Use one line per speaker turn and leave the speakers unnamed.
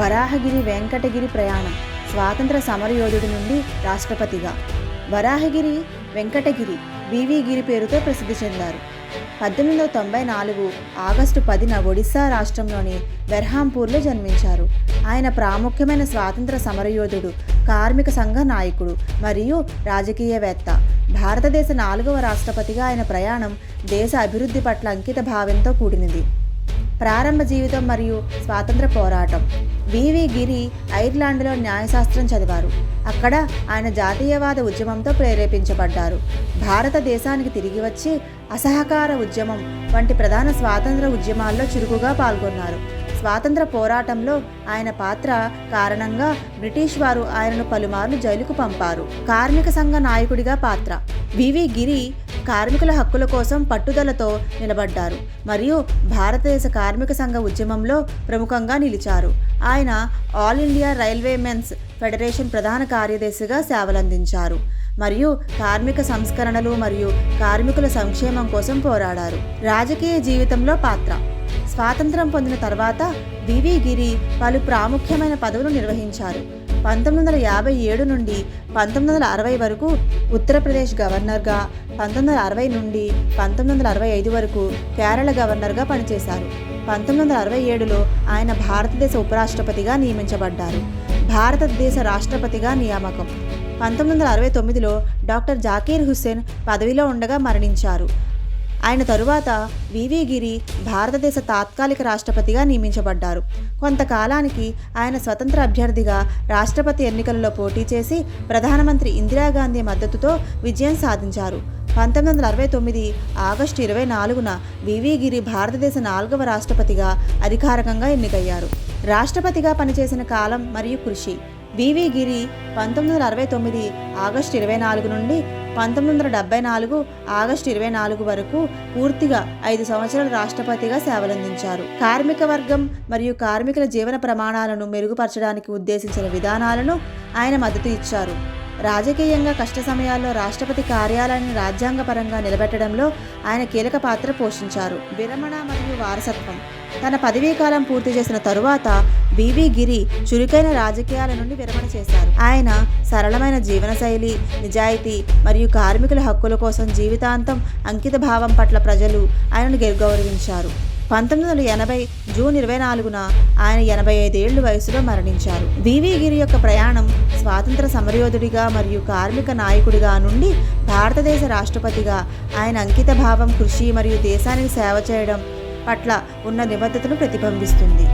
వరాహగిరి వెంకటగిరి ప్రయాణం స్వాతంత్ర సమరయోధుడి నుండి రాష్ట్రపతిగా. వరాహగిరి వెంకటగిరి వివి గిరి పేరుతో ప్రసిద్ధి చెందారు. పద్దెనిమిది వందల తొంభై నాలుగు ఆగస్టు పదిన ఒడిశా రాష్ట్రంలోని బెర్హాంపూర్లో జన్మించారు. ఆయన ప్రాముఖ్యమైన స్వాతంత్ర సమరయోధుడు కార్మిక సంఘ నాయకుడు మరియు రాజకీయవేత్త. భారతదేశ నాలుగవ రాష్ట్రపతిగా ఆయన ప్రయాణం దేశ అభివృద్ధి పట్ల అంకిత భావంతో కూడినది. ప్రారంభ జీవితం మరియు స్వాతంత్ర పోరాటం. వివి గిరి ఐర్లాండ్లో న్యాయశాస్త్రం చదివారు. అక్కడ ఆయన జాతీయవాద ఉద్యమంతో ప్రేరేపించబడ్డారు. భారతదేశానికి తిరిగి వచ్చి అసహకార ఉద్యమం వంటి ప్రధాన స్వాతంత్ర ఉద్యమాల్లో చురుకుగా పాల్గొన్నారు. స్వాతంత్ర పోరాటంలో ఆయన పాత్ర కారణంగా బ్రిటిష్ వారు ఆయనను పలుమార్లు జైలుకు పంపారు. కార్మిక సంఘ నాయకుడిగా పాత్ర. వివి గిరి కార్మికుల హక్కుల కోసం పట్టుదలతో నిలబడ్డారు. మరియు భారతదేశ కార్మిక సంఘ ఉద్యమంలో ప్రముఖంగా నిలిచారు. ఆయన all India railway men's federation ప్రధాన కార్యదర్శిగా సేవలందించారు. మరియు కార్మిక సంస్కరణలు మరియు కార్మికుల సంక్షేమం కోసం పోరాడారు. రాజకీయ జీవితంలో పాత్ర. స్వాతంత్రం పొందిన తర్వాత వివి గిరి పలు ప్రాముఖ్యమైన పదవులు నిర్వహించారు. పంతొమ్మిది వందల యాభై ఏడు నుండి పంతొమ్మిది వందల అరవై వరకు ఉత్తరప్రదేశ్ గవర్నర్గా పంతొమ్మిది వందల అరవై నుండి పంతొమ్మిది వందల అరవై ఐదు వరకు కేరళ గవర్నర్గా పనిచేశారు. పంతొమ్మిది వందల అరవై ఏడులో ఆయన భారతదేశ ఉపరాష్ట్రపతిగా నియమించబడ్డారు. భారతదేశ రాష్ట్రపతిగా నియామకం. పంతొమ్మిది వందల అరవై తొమ్మిదిలో డాక్టర్ జాకీర్ హుస్సేన్ పదవిలో ఉండగా మరణించారు. ఆయన తరువాత వివి గిరి భారతదేశ తాత్కాలిక రాష్ట్రపతిగా నియమించబడ్డారు. కొంతకాలానికి ఆయన స్వతంత్ర అభ్యర్థిగా రాష్ట్రపతి ఎన్నికలలో పోటీ చేసి ప్రధానమంత్రి ఇందిరాగాంధీ మద్దతుతో విజయం సాధించారు. పంతొమ్మిది వందల అరవై తొమ్మిది ఆగస్టు ఇరవై నాలుగున వివి గిరి భారతదేశ నాలుగవ రాష్ట్రపతిగా అధికారికంగా ఎన్నికయ్యారు. రాష్ట్రపతిగా పనిచేసిన కాలం మరియు కృషి. వివి గిరి పంతొమ్మిది వందల అరవై తొమ్మిది ఆగస్టు ఇరవై నాలుగు నుండి పంతొమ్మిది వందల డెబ్బై నాలుగు ఆగస్టు ఇరవై నాలుగు వరకు పూర్తిగా ఐదు సంవత్సరాలు రాష్ట్రపతిగా సేవలందించారు. కార్మిక వర్గం మరియు కార్మికుల జీవన ప్రమాణాలను మెరుగుపరచడానికి ఉద్దేశించిన విధానాలను ఆయన మద్దతు ఇచ్చారు. రాజకీయంగా కష్ట సమయాల్లో రాష్ట్రపతి కార్యాలయాన్ని రాజ్యాంగపరంగా నిలబెట్టడంలో ఆయన కీలక పాత్ర పోషించారు. విరమణ మరియు వారసత్వం. తన పదవీ కాలం పూర్తి చేసిన తరువాత బీవీ గిరి చురుకైన రాజకీయాల నుండి విరమణ చేశారు. ఆయన సరళమైన జీవనశైలి నిజాయితీ మరియు కార్మికుల హక్కుల కోసం జీవితాంతం అంకిత భావం పట్ల ప్రజలు ఆయనను గౌరవించారు. పంతొమ్మిది వందల ఎనభై జూన్ ఇరవై నాలుగున ఆయన ఎనభై ఐదేళ్ళ వయసులో మరణించారు. వివి గిరి యొక్క ప్రయాణం స్వాతంత్ర సమరయోధుడిగా మరియు కార్మిక నాయకుడిగా నుండి భారతదేశ రాష్ట్రపతిగా ఆయన అంకిత భావం కృషి మరియు దేశానికి సేవ చేయడం పట్ల ఉన్న నిబద్ధతను ప్రతిబింబిస్తుంది.